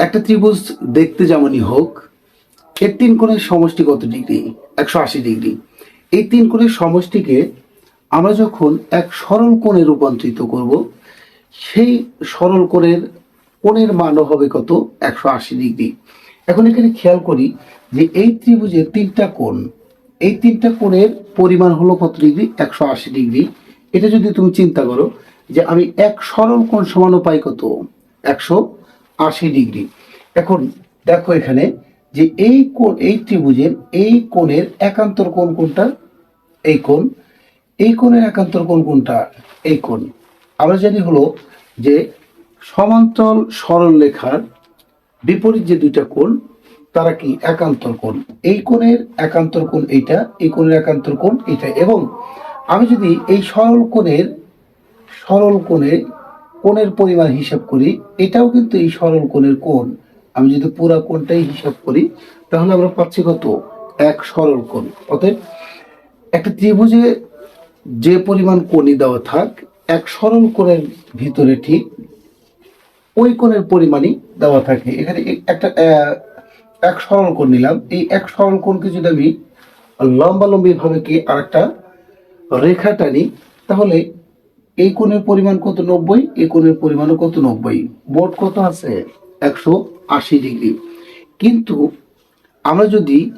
একটা ত্রিভুজ দেখতে যেমনই হোক, এর তিন কোণের সমষ্টি কত ডিগ্রি? একশো আশি ডিগ্রি। এই তিন কোণের সমষ্টিকে আমরা যখন এক সরল কোণে রূপান্তরিত করব, সেই সরল কোণের কোণের মানও হবে কত? একশো আশি ডিগ্রি। এখন এখানে খেয়াল করি যে এই ত্রিভুজের তিনটা কোণ, এই তিনটা কোণের পরিমাণ হলো কত ডিগ্রি? একশো আশি ডিগ্রি। এটা যদি তুমি চিন্তা করো যে আমি এক সরল কোণ সমানও পাই কত? একশো আশি ডিগ্রি। এখন দেখো এখানে যে এই কোণ, এই ত্রিভুজের এই কোণের একান্তর কোণ কোনটা? এই কোণ। এই কোণের একান্তর কোণ কোনটা? এই কোণ। আমরা জানি হলো যে সমান্তরাল সরল লেখার বিপরীত যে দুইটা কোণ, তারা কি? একান্তর কোণ। এই কোণের একান্তর কোণ এইটা, এই কোণের একান্তর কোণ এটা এবং আমি যদি এই সরল কোণের সরল কোণে কোণের পরিমাণ হিসাব করি, এটাও কিন্তু এই সরল কোণের কোণ। আমি যদি পুরা কোণটাই হিসাব করি, তাহলে আমরা পাচ্ছি কত? এক সরল কোণ। অতএব একটা ত্রিভুজে যে পরিমাণ কোণই দেওয়া থাক, এক সরল কোণের ভিতরে ঠিক ওই কোণের পরিমাণই দেওয়া থাকে। এখানে একটা এক সরল কোণ নিলাম। এই এক সরল কোণকে যদি আমি লম্বালম্বি ভাবে কি আর একটা রেখা টানি, তাহলে এই কোণের পরিমাণ কত? নব্বই। এই কোণের পরিমাণও কত? নব্বই। মোট কত আছে? একশো আশি ডিগ্রি। কিন্তু আমরা যদি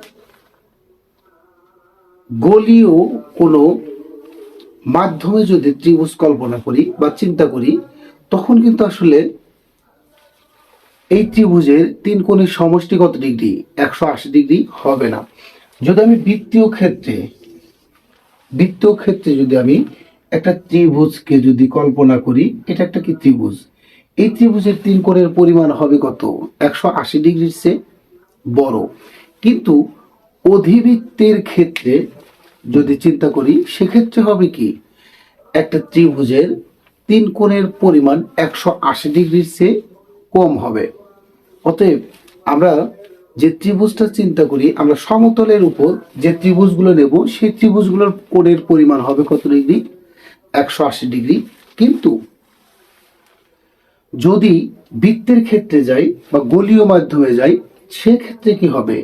গলীয় কোনো মাধ্যমে যদি ত্রিভুজ কল্পনা করি বা চিন্তা করি, তখন কিন্তু আসলে এই ত্রিভুজের তিন কোণের সমষ্টি কত ডিগ্রি? একশো আশি ডিগ্রি হবে না। যদি আমি বৃত্তীয় ক্ষেত্রে বৃত্তীয় ক্ষেত্রে যদি আমি একটা ত্রিভুজকে যদি কল্পনা করি, এটা একটা কি ত্রিভুজ? এই ত্রিভুজের তিন কোণের পরিমাণ হবে কত? একশো আশি ডিগ্রির চেয়ে বড়। কিন্তু অধিবৃত্তের ক্ষেত্রে যদি চিন্তা করি, সেক্ষেত্রে হবে কি? একটা ত্রিভুজের তিন কোণের পরিমাণ একশো আশি ডিগ্রির চেয়ে কম হবে। অতএব আমরা যে ত্রিভুজটা চিন্তা করি, আমরা সমতলের উপর যে ত্রিভুজগুলো নেব, সেই ত্রিভুজগুলোর কোণের পরিমাণ হবে কত ডিগ্রি? একশো আশি ডিগ্রি। কিন্তু যদি বৃত্তের ক্ষেত্রে যাই বা গলীয় মাধ্যমে যাই, সেক্ষেত্রে কি হবে?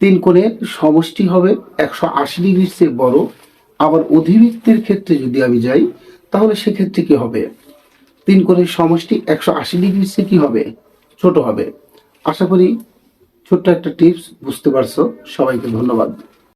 তিন কোণের সমষ্টি হবে, একশো আশি ডিগ্রির চেয়ে বড়। আবার অধিবৃত্তের ক্ষেত্রে যদি আমি যাই, তাহলে সেক্ষেত্রে কি হবে? তিন কোণের সমষ্টি একশো আশি ডিগ্রির চেয়ে কি হবে? ছোট হবে। আশা করি ছোট্ট একটা টিপস বুঝতে পারছ। সবাইকে ধন্যবাদ।